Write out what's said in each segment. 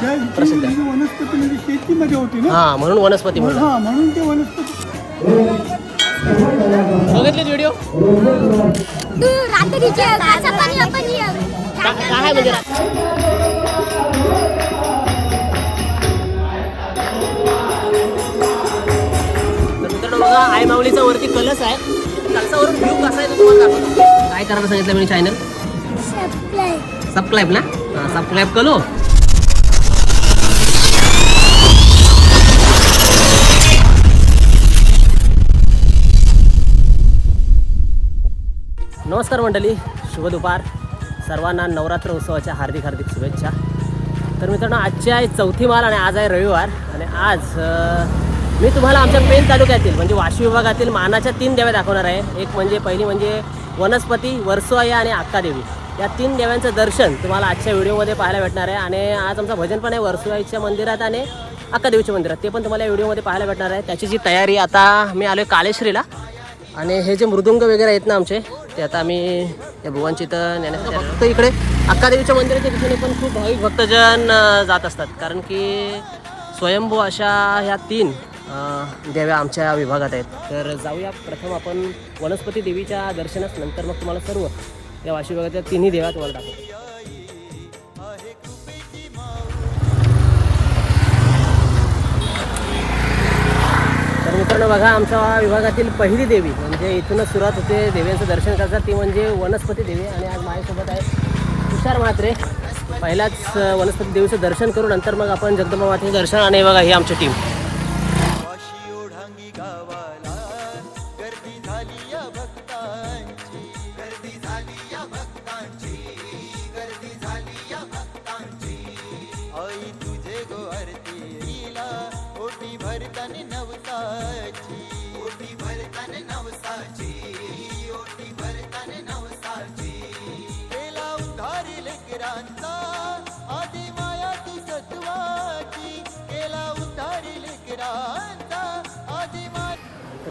त्या इथे प्रसिद्ध आहे. ही वनस्पती म्हणजे शेतीमध्ये होती ना? हा म्हणून वनस्पती म्हणून. हा म्हणून ते वनस्पती बघितले व्हिडिओ. काय म्हणजे? बघा आई माऊलीचा वरती कलस आहे. कलसा वरून व्ह्यू कसा आहे तो तुम्हाला दाखवतो. काय करायला सांगितलं मी चॅनल सबस्क्राईब ना? हा सबस्क्राईब करो. नमस्कार मंडळी शुभ दुपार. सर्वांना नवरात्र उत्सवाच्या हार्दिक हार्दिक शुभेच्छा. तर मित्रांनो आजची आहे चौथी माल आणि आज आहे रविवार. आणि आज मी तुम्हाला आमच्या पेन तालुक्यातील म्हणजे वाशी विभागातील मानाच्या तीन देव्या दाखवणार आहे. एक म्हणजे पहिली म्हणजे वनस्पती वर्सोआई आणि अक्कादेवी. या तीन देव्यांचं दर्शन तुम्हाला आजच्या व्हिडिओमध्ये पाहायला भेटणार आहे. आणि आज आमचं भजन पण आहे वर्सोआईच्या मंदिरात आणि अक्कादेवीच्या मंदिरात. ते पण तुम्हाला या व्हिडिओमध्ये पाहायला भेटणार आहे. त्याची जी तयारी आता मी आलो आहे कालेश्रीला आणि हे जे मृदुंग वगैरे आहेत ना आमचे ते आता आम्ही या भुवांची इथं नेण्यासाठी फक्त इकडे अक्कादेवीच्या मंदिराच्या दिशेने पण खूप भाविक भक्तजन जात असतात. कारण की स्वयंभू अशा ह्या तीन देव्या आमच्या विभागात आहेत. तर जाऊया. प्रथम आपण वनस्पती देवीच्या दर्शनात नंतर मग तुम्हाला सर्व या वाशी विभागातल्या तिन्ही देव्या तुम्हाला दाखवतो. तर मित्रांनो बघा आमच्या विभागातील पहिली देवी म्हणजे इथूनच सुरुवात होते देवीचं दर्शन करतात. ती म्हणजे वनस्पती देवी आणि आज माझ्यासोबत आहे तुषार म्हात्रे. पहिलाच वनस्पती देवीचं दर्शन करू नंतर मग आपण जगदंबा मातेचं दर्शन आणि बघा ही आमची टीम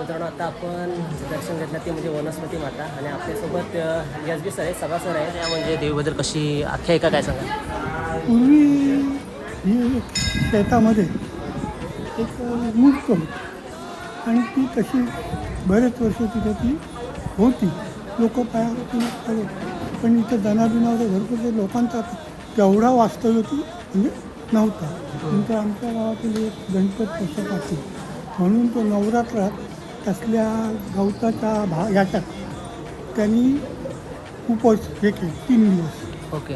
मित्रांनो आता आपण दर्शन घेतलं ते म्हणजे वनस्पती माता आणि आपल्यासोबत एस बी सर आहे सभा सर आहे त्या म्हणजे देवीबद्दल कशी आख्यायिका काय सांगा? पूर्वी ही शेतामध्ये एक मूर्त होती. आणि ती तशी बरेच वर्ष तिथे ती होती. लोक पायावरती आले. पण इथं जनाबिनावर भरपूर लोकांचा तेवढा वास्तव्य होती म्हणजे नव्हता. नंतर आमच्या गावातील एक गणपत पक्षपाती म्हणून तो नवरात्रात तसल्या गवताच्या भा याच्यात त्यांनी उपवास हे केले तीन दिवस. ओके.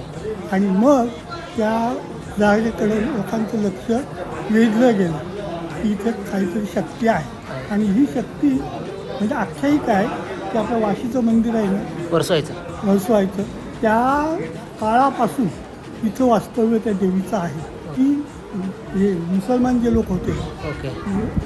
आणि मग त्या जागेकडे लोकांचं लक्ष वेधलं गेलं की इथे काहीतरी शक्ती आहे. आणि ही शक्ती म्हणजे आख्यायिका आहे की आपलं वाशीचं मंदिर आहे ना वर्षवायचं वळसवायचं त्या काळापासून इथं वास्तव्य त्या देवीचं आहे. की हे मुसलमान जे लोक होते ओके.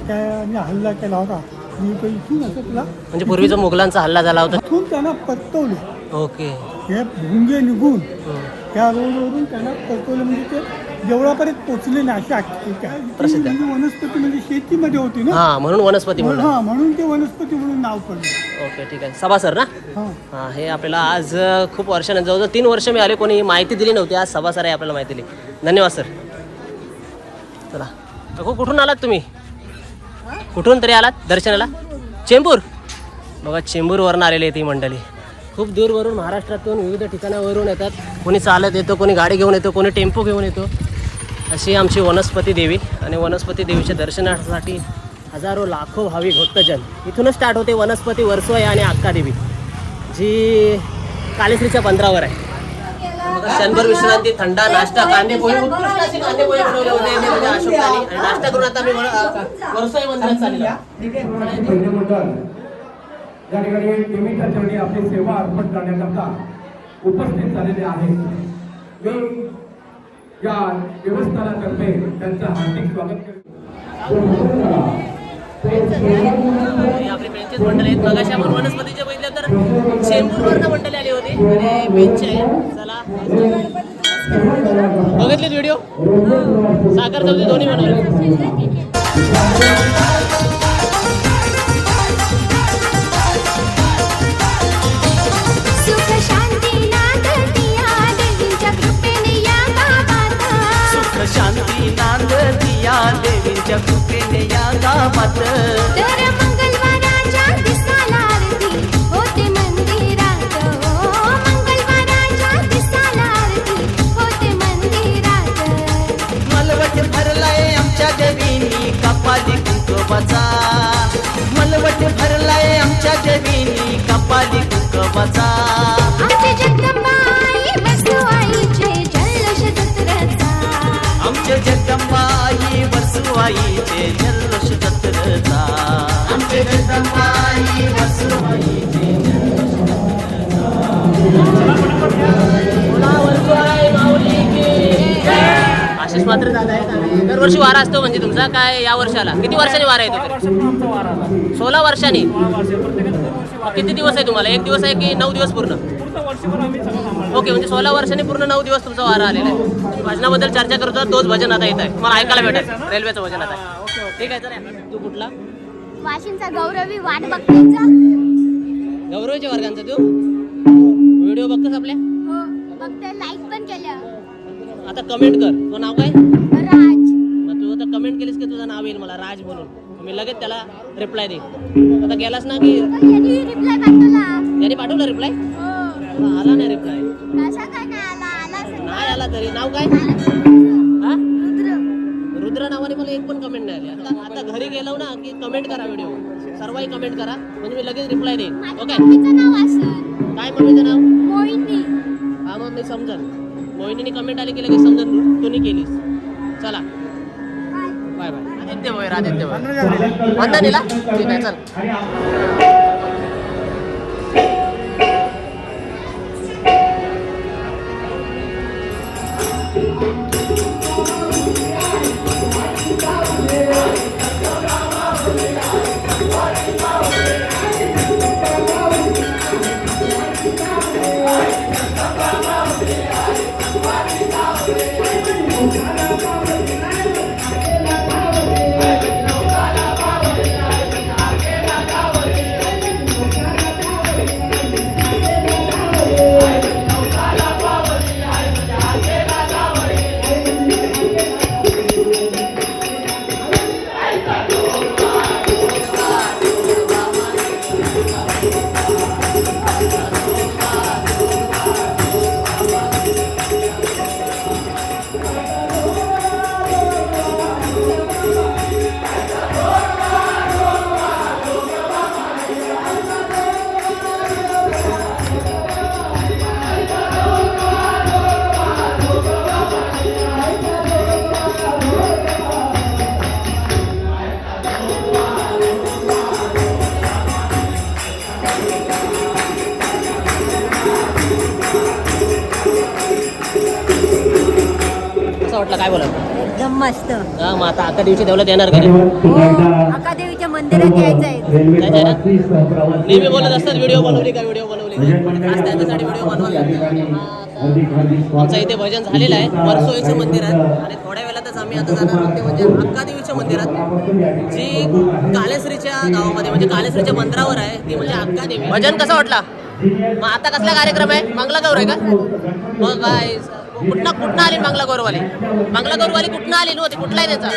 त्याने हल्ला केला होता. आणि तो इथून असं तुला म्हणजे पूर्वीचा मुघलांचा हल्ला झाला होता? इथून त्यांना परतवले. ओके. हे भुंगे निघून हम्म. त्या रोडवरून त्यांना परतवलं. म्हणजे ते देवळापर्यंत पोचले नाही अशी आख्यायिका आहे. इथे प्रसिद्ध आहे. म्हणजे वनस्पती म्हणजे शेतीमध्ये होती ना? हा म्हणून वनस्पती म्हणून. हा म्हणून ते वनस्पती म्हणून नाव पडलं. ओके ठीक आहे. सभा सर ना? हा. हा हे आपल्याला आज अ, खूप वर्षानंतर जवळजवळ तीन वर्ष मी आले कोणी माहिती दिली नव्हती. आज सभा सर आहे आपल्याला माहिती दिली. धन्यवाद सर. चला. काकू कुठून आलात तुम्ही? कुठून तरी आलात दर्शनाला? चेंबूर? बघा चेंबूरवरून आलेली आहे ती मंडळी. खूप दूरवरून महाराष्ट्रातून विविध ठिकाणावरून येतात. कोणी चालत येतो कोणी गाडी घेऊन येतो कोणी टेम्पो घेऊन येतो. अशी आमची वनस्पती देवी आणि वनस्पती देवीच्या दर्शनासाठी हजारो लाखो भाविक भक्तजन इथूनच स्टार्ट होते वनस्पती वर्सोय आणि अक्का देवी जी कालेश्रीच्या पंधरावर आहे. क्षणभर विश्रांती थंडा नाश्ता कांदे पोहे उत्कृष्ट असे कांदे पोहे बनवले होते ते म्हणजे अशोकाने आणि नाश्ता करून आता मी वर्सोय मंदिरात चाललेलो आहे. पहिलं मंडळ. या ठिकाणी देवीच्या चरणी आपली सेवा अर्पण करण्याकरता उपस्थित झालेले आहेत. मी या देवस्थानातर्फे त्यांचं हार्दिक स्वागत करतो हे आपले बेंचेस मंडळी आहेत. मगाशी आपण वनस्पतीचे बघितलं तर चेंबूरवरनं मंडळी आली होती. आणि बेंच आहे बघितले व्हिडिओ साखर चौथी दोन्ही बनवले. सुख शांती नांद दिया देवीच्या कृपेने या गावात. कुंकवाचा मलवट भरलाय आमच्या देवीनी कपाली कुंकवाचा आमचे जगदंबाई बसवाईचे जल्लोष जत्रेचा आमच्या जगदंबाई वसुआईचे जल्लोष जत्रचा मात्र दरवर्षी वारा असतो म्हणजे तुमचा काय या वर्षाला? किती वर्षांनी वारा येतो? सोळा वर्षांनी? किती दिवस आहे तुम्हाला? एक दिवस आहे की नऊ दिवस पूर्ण? ओके म्हणजे सोळा वर्षांनी पूर्ण नऊ दिवस तुमचा वारा आलेला आहे. भजनाबद्दल चर्चा करतो तोच भजन आता येत आहे. मला ऐकायला भेटेल. रेल्वेचं भजन आता. ठीक आहे चला. तू कुठला? वाशिमचा गौरवी वाट बघतेचा. गौरवच्या वर्गांचा तू? व्हिडिओ बघतोस आपल्या हो बघते लाईक पण केलं आता कमेंट कर. तुझं नाव काय? राज. मग तू आता कमेंट केलीस की तुझं नाव येईल मला राज म्हणून. मी लगेच त्याला रिप्लाय देईन. आता गेलास ना की यांनी रिप्लाय पाठवला. त्याने पाठवलं रिप्लाय हो. आला नाही रिप्लाय कसा काय नाही आला? नाही. तरी. नाव काय? हा? रुद्र. नावाने मला एक पण कमेंट नाही आली. आता आता घरी गेलो ना की कमेंट करा व्हिडिओ सर्वही कमेंट करा. म्हणजे मी लगेच रिप्लाय देईन. माझ्या ओके मम्मीचं नाव असं काय मम्मीचं नाव? मोहिनी. हा मग मी समजन मोहिनीने कमेंट आली की लगेच समजन तू केलीस? चला. Bye bye. आदित्य भोयर आदित्य भोयर वंदनीला. ठीक आहे चल. वाटलं काय बोला एकदम मस्त. हा मग आता अख्खा दिवशी देवलात येणार हो अकादेवीच्या मंदिरात यायचं आहे? नेहमी बोलत असतात व्हिडिओ बनवली का? व्हिडिओ बनवली का? खास त्याच्यासाठी व्हिडिओ बनवावी लागते. आमचं इथे भजन झालेलं आहे. वरसोईचं मंदिर आहे. आणि थोड्या वेळातच आम्ही आता जाणार आहोत ते म्हणजे अक्कादेवीच्या मंदिरात. जी कालेश्रीच्या गावामध्ये म्हणजे कालेश्रीच्या मंदिरावर आहे ती म्हणजे अक्कादेवी भजन कसं वाटला? मग आता कसला कार्यक्रम आहे? मंगला गौर आहे का? मग काय कुठनं कुठनं आली मंगला गौरवाली मंगला गौरवाली कुठनं आली नव्हती कुठला आहे त्याचा?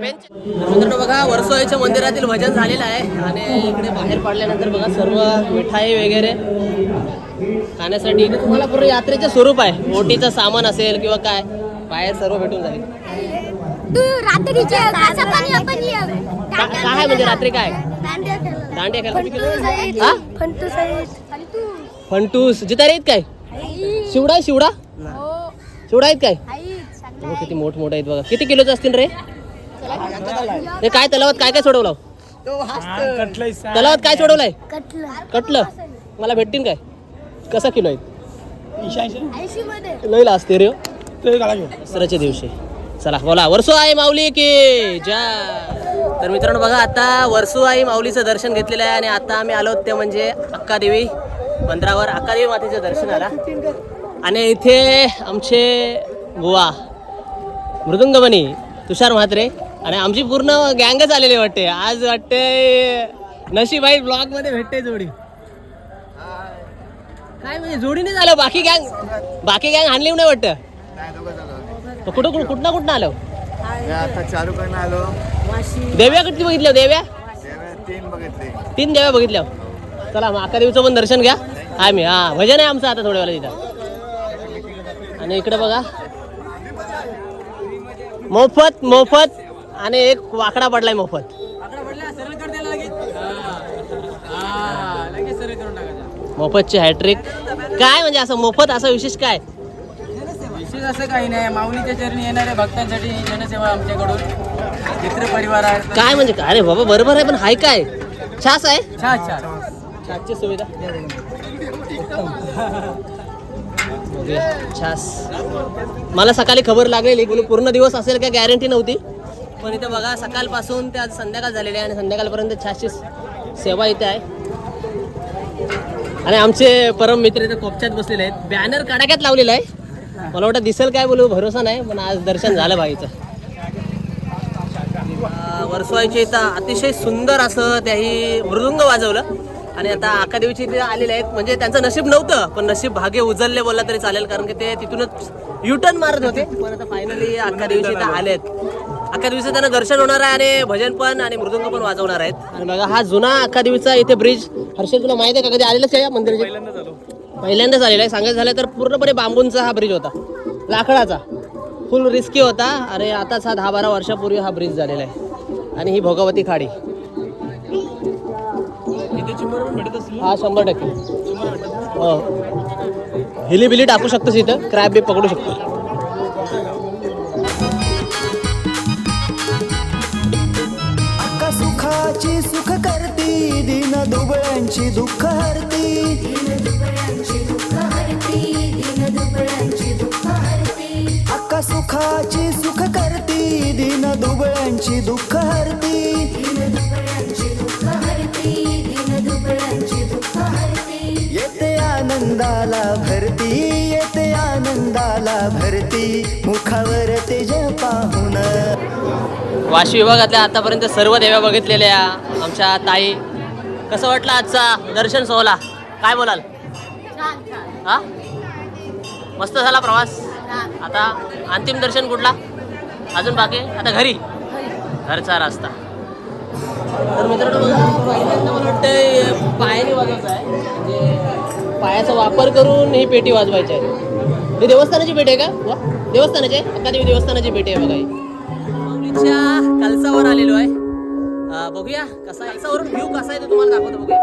बेंच मित्रांनो बघा वरसोईच्या मंदिरातील भजन झालेलं आहे. आणि इकडे बाहेर पडल्यानंतर बघा सर्व मिठाई वगैरे खाण्यासाठी. तुम्हाला पूर्ण यात्रेचे स्वरूप आहे. ओटीचं सामान असेल किंवा काय बाहेर सर्व भेटून जाईल. काय म्हणजे रात्री काय? दांडिया. फंटू. फंटूस. जितारे आहेत काय. शिवडा शिवडा? हो. शिवडा आहेत काय आहे. किती मोठ मोठे आहेत बघा. किती किलोचे असतील रे? ते काय तलावात काय काय सोडवलं? तलावात काय सोडवलंय? कटलं. कटलं. मला भेटतील काय? कसा किलो आहे? ऐंशी मध्ये लईला असते रे दसऱ्याच्या दिवशी. चला बोला. वर्सू आई माऊली की जय. तर मित्रांनो बघा आता वर्सू आई माऊलीचं दर्शन घेतलेलं आहे आणि आता आम्ही आलो ते म्हणजे अक्कादेवी मंदिरावर. अक्कादेवी मातेचं दर्शनाला आणि इथे आमचे बुवा मृदुंगमणी तुषार म्हात्रे आणि आमची पूर्ण गँगच आलेली वाटते. आज वाटते नशीबाई ब्लॉगमध्ये भेटते जोडी. काय म्हणजे जोडीने झालं बाकी गँग बाकी गँग आणली नाही वाटतं? कुठं कुठं कुठं कुठं आलो? आता आलो. देव्या किती बघितल्या देव्या? तीन बघितले. तीन देव्या बघितल्या. चला मग अका देवीचं पण दर्शन घ्या. आम्ही हा भजन आहे आमचं आता थोड्या वेळा तिथं आणि इकडे बघा. मोफत मोफत आणि एक वाकडा पडलाय मोफत. मोफतची हॅट्रिक काय म्हणजे असं मोफत असं विशेष काय? विशेष असं काही नाही. माऊलीच्या चरणी येणाऱ्या भक्तांसाठी ही जनसेवा आमच्याकडून. मित्र परिवार आहे काय म्हणजे अरे बाबा बरोबर आहे पण हाय काय? छास आहे? छान छान छासची सुविधा. ओके छास. मला सकाळी खबर लागलेली बोलू पूर्ण दिवस असेल काय गॅरंटी नव्हती. पण इथं बघा सकाळपासून ते आज संध्याकाळ झालेली आहे आणि संध्याकाळपर्यंत छासची सेवा इथे आहे. आणि आमचे परम मित्र इथे कोपच्यात बसलेले आहेत. बॅनर कडाक्यात लावलेला आहे. मला वाटतं दिसेल काय बोलू भरोसा नाही पण आज दर्शन झालं भाईचं वर्सवायचे इथं अतिशय सुंदर असं त्याही मृदुंग वाजवलं. आणि आता आकादेवीची इथे आलेले आहेत. म्हणजे त्यांचं नशीब नव्हतं पण नशीब भाग्य उजळले बोलला तरी चालेल कारण की ते तिथूनच युटर्न मारत होते. पण आता फायनली आकादेवीची इथं आले आहेत अकादेवीचं त्यांना दर्शन होणार आहे आणि भजन पण आणि मृदुंग पण वाजवणार आहेत. आणि बघा हा जुना अकादेवीचा इथे ब्रिज हर्षल तुला माहिती आहे का? कधी आलेलंच आहे या मंदिराचे पहिल्यांदाच आलेला आहे. सांगायचं झालं तर पूर्णपणे बांबूंचा हा ब्रिज होता. लाकडाचा. फुल रिस्की होता. अरे आताच हा दहा बारा वर्षापूर्वी हा ब्रिज झालेला आहे. आणि ही भोगावती खाडी. हा शंभर टक्के. हो. हिली बिली टाकू शकतोस इथं क्रॅब बी पकडू शकतो अक्का सुखाची सुख करती दिन दुबळ्यांची दुःख हरती. अक्का सुखाची सुख करती दिन दुबळ्यांची दुःख हरती. आनंदाला भरती येते आनंदाला भरती मुखावर तेज पाहून. वाशी विभागातल्या आतापर्यंत सर्व देव्या बघितलेल्या आमच्या ताई. कसं वाटलं आजचा दर्शन सोहळा? काय बोलाल? हा? मस्त झाला प्रवास? आता अंतिम दर्शन कुठला? अजून बाकी? आता घरी? घरचा रस्ता. तर मित्रांनो मला वाटतं पायाने वाजवायचं आहे. म्हणजे पायाचा वापर करून ही पेटी वाजवायची आहे ही देवस्थानाची पेटी आहे का? वा देवस्थानाची आहे? अकादेवी देवस्थानाची पेटी आहे बघा ही. माऊलीच्या कलसावर आलेलो आहे. बघूया कसा आहे. कलसावरून व्ह्यू कसा आहे तो तुम्हाला दाखवतो बघूया.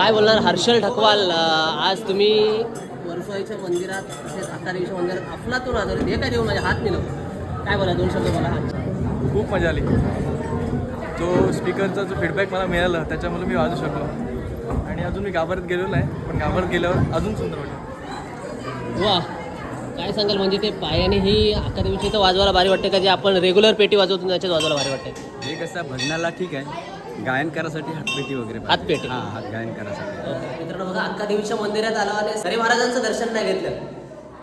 काय बोलणार? हर्षल ठकवाल अं, आज तुम्ही वरसोईच्या मंदिरात तसेच अकादेवीच्या मंदिरात अफलातून आधारित हे काय देऊन माझ्या हात नेलं? काय बोला दोन शब्द बोला. खूप मजा आली. तो स्पीकरचा जो फीडबॅक मला मिळाला त्याच्यामुळे मी वाजू शकलो. आणि अजून मी गाभाऱ्यात गेलेलो नाही पण गाभाऱ्यात गेल्यावर अजून सुंदर वाटलं. वा. काय सांगाल म्हणजे ते पायाने ही अकादमीची तर वाजवायला भारी वाटते का? जे आपण रेग्युलर पेटी वाजवतो त्याच्यात वाजवायला भारी वाटते. हे कसं भजनाला ठीक आहे. गायन करासाठी हातपेटी वगैरे हातपेटी. हां हात गायन करासाठी मित्रांनो बघा अक्का देवीच्या मंदिरात आलो आणि सरे महाराजांचं दर्शन नाही घेतलं.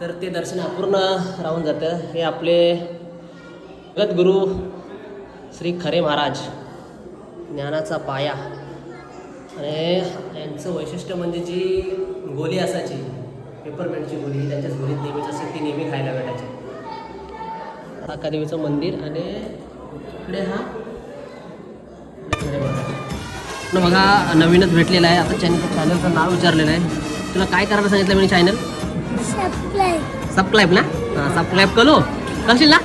तर ते दर्शन अपूर्ण राहून जातं. हे आपले जगद्गुरू श्री खरे महाराज ज्ञानाचा पाया. आणि यांचं वैशिष्ट्य म्हणजे जी गोली असायची पेपरमेंटची गोली त्यांच्याच गोलीत नेहमीच असेल ती नेहमी खायला भेटायची. अक्का देवीचं मंदिर आणि इकडे हा न बघा नवीनच भेटलेलं आहे. आता चॅनल चॅनलचं नाव विचारलेलं आहे. तुला काय करायला सांगितलं मी चॅनल सबस्क्राईब ना? सबस्क्राईब करू. करशील ना?